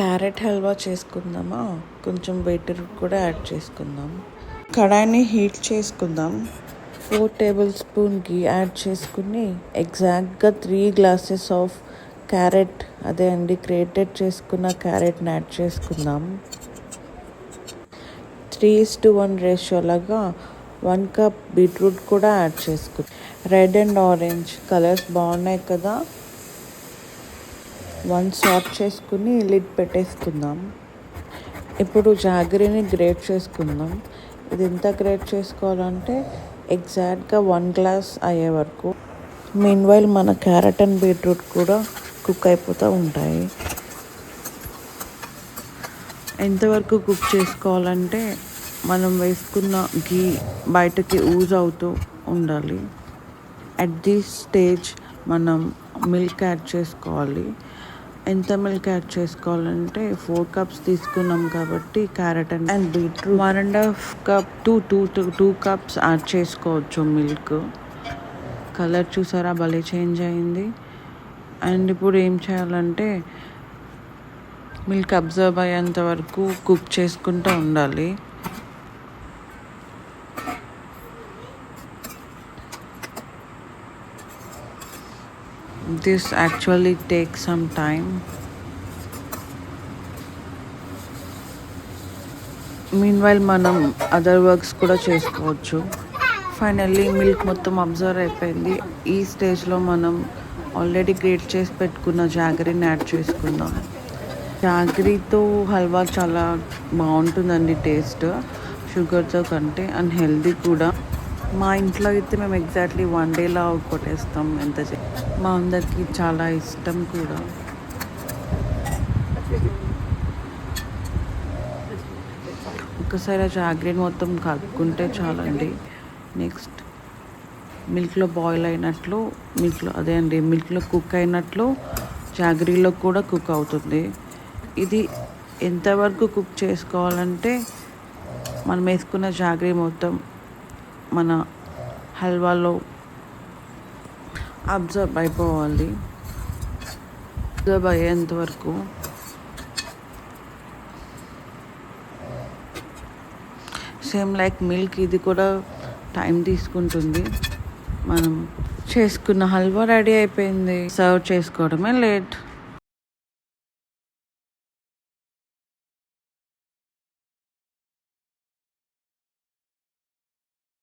Carrot halwa చేసుకుందామా? కొంచెం beetroot కూడా యాడ్ చేసుకుందాం. కడాయిని హీట్ చేసుకుందాం. ఫోర్ టేబుల్ స్పూన్ గీ యాడ్ చేసుకుని ఎగ్జాక్ట్గా త్రీ గ్లాసెస్ ఆఫ్ క్యారెట్ అదే అండి క్రియేటెడ్ చేసుకున్న క్యారెట్ని యాడ్ చేసుకుందాం. Three is to one ratio లాగా వన్ కప్ బీట్రూట్ కూడా యాడ్ చేసుకుందాం రెడ్ అండ్ ఆరెంజ్ కలర్స్ బాగున్నాయి కదా? వన్ సాట్ చేసుకుని లిడ్ పెట్టేసుకుందాం. ఇప్పుడు జాగరీని గ్రేట్ చేసుకుందాం. ఇది ఎంత గ్రేట్ చేసుకోవాలంటే ఎగ్జాక్ట్గా వన్ గ్లాస్ అయ్యే వరకు. మీన్ వైల్ మన క్యారెట్ అండ్ బీట్రూట్ కూడా కుక్ అయిపోతూ ఉంటాయి. ఎంతవరకు కుక్ చేసుకోవాలంటే మనం వేసుకున్న గీ బయటకి ఊజ్ అవుతూ ఉండాలి. అట్ దిస్ స్టేజ్ మనం మిల్క్ యాడ్ చేసుకోవాలి. ఎంత మిల్క్ యాడ్ చేసుకోవాలంటే ఫోర్ కప్స్ తీసుకున్నాం కాబట్టి carrot and and beetroot one and half cup two two two two cups add చేసుకోవచ్చు మిల్క్ కలర్ చూసారా? భలే చేంజ్ అయింది. అండ్ ఇప్పుడు ఏం చేయాలంటే మిల్క్ అబ్జర్వ్ అయ్యేంత వరకు కుక్ చేసుకుంటూ ఉండాలి. This actually takes some time. Meanwhile మనం అదర్ వర్క్స్ కూడా చేసుకోవచ్చు. ఫైనల్లీ మిల్క్ మొత్తం అబ్జర్వ్ అయిపోయింది. ఈ స్టేజ్లో మనం ఆల్రెడీ గ్రేట్ చేసి పెట్టుకున్న జాగరీని యాడ్ చేసుకుందాం. జాగరీతో హల్వా చాలా బాగుంటుందండి టేస్ట్ షుగర్తో కంటే అండ్ హెల్దీ కూడా. మా ఇంట్లో అయితే మేము ఎగ్జాక్ట్లీ వన్ డేలా కొట్టేస్తాం ఎంత చే- మా అందరికి చాలా ఇష్టం కూడా. ఒకసారి ఆ జాగ్రీన్ మొత్తం కలుపుకుంటే చాలండి. నెక్స్ట్ మిల్క్లో బాయిల్ అయినట్లు మిల్క్లో అదే అండి మిల్క్లో కుక్ అయినట్లు జాగ్రీలో కూడా కుక్ అవుతుంది. ఇది ఎంతవరకు కుక్ చేసుకోవాలంటే మనం వేసుకున్న జాగ్రీ మొత్తం మన హల్వాలో అబ్జర్వ్ అయిపోవాలి. అబ్జర్వ్ అయ్యేంత వరకు సేమ్ లైక్ మిల్క్ ఇది కూడా టైం తీసుకుంటుంది. మనం చేసుకున్న హల్వా రెడీ అయిపోయింది. సర్వ్ చేసుకోవడమే లేట్.